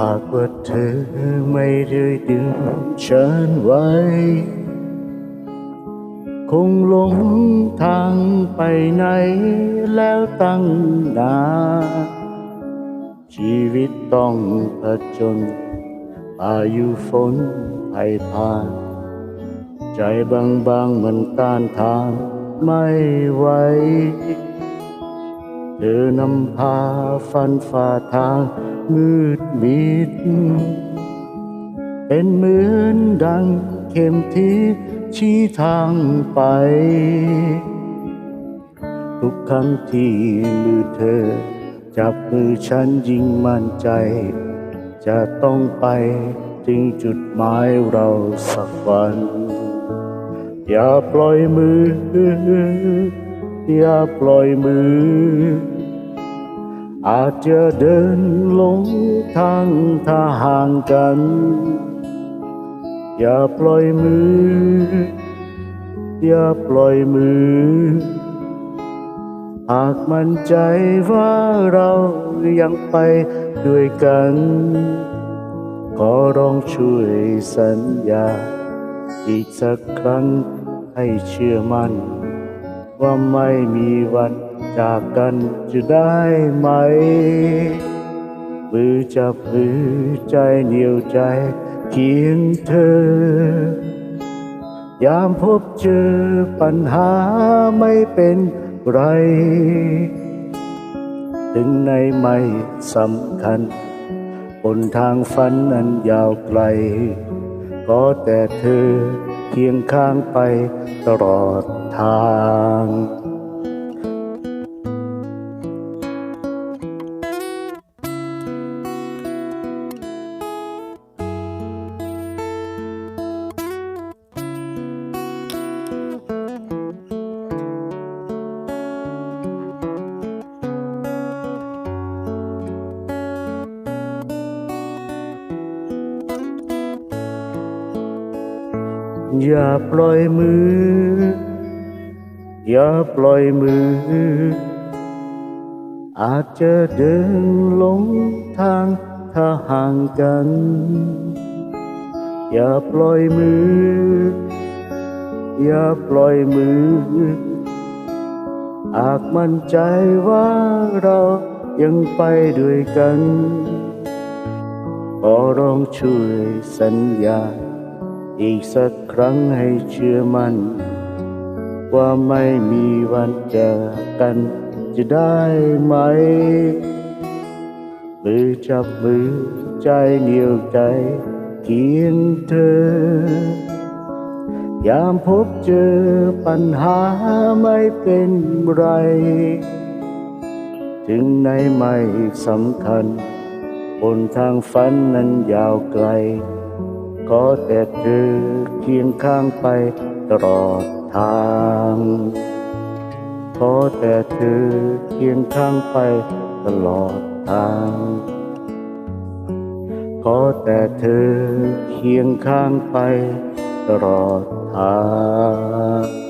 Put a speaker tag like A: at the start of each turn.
A: หากว่าเธอไม่ได้ดึงฉันไว้ คงหลงทางไปไหนแล้วตั้งนานชีวิตต้องผจญพายุฝนไผ่ผ่าน ใจบางบางๆมันต้านทานไม่ไหวเธอนำพาฟันฝ่าทาง มืดมิด เป็นเหมือนดังเข็มที่ชี้ทางไป ทุกครั้งที่มือเธอ จับมือฉันยิ่งมั่นใจ จะต้องไปถึงจุดหมายเราสักวัน อย่าปล่อยมือ อย่าปล่อยมือ อาจจะเดินหลงทางถ้าห่างกัน อย่าปล่อยมือ อย่าปล่อยมือ หากมั่นใจว่าเรายังไปด้วยกัน ขอร้องช่วยสัญญา อีกสักครั้งให้เชื่อมั่น ว่าไม่มีวัน จากกันจะได้ไหม มือจับมือใจเหนียวใจเคียงเธอยามพบเจอปัญหาไม่เป็นไร ถึงในไม่สำคัญ บนทางฝันนั้นยาวไกล ก็แต่เธอเคียงข้างไปตลอดทาง อย่าปล่อยมือ อย่าปล่อยมือ อาจจะเดินหลงทางถ้าห่างกัน อย่าปล่อยมือ อย่าปล่อยมืออาจมั่นใจว่าเรายังไปด้วยกันขอร้องช่วยสัญญา อีกสักครั้งให้เชื่อมัน่น ว่าไม่มีวันเจอกันจะได้ไหมมือจับมือใจเหนียวใจเคียงเธอยามพบเจอปัญหาไม่เป็นไร ถึงในไม่สำคัญ บนทางฝันนั้นยาวไกล ขอแต่เธอเคียงข้างไปตลอดทาง ขอแต่เธอเคียงข้างไปตลอดทาง ขอแต่เธอเคียงข้างไปตลอดทาง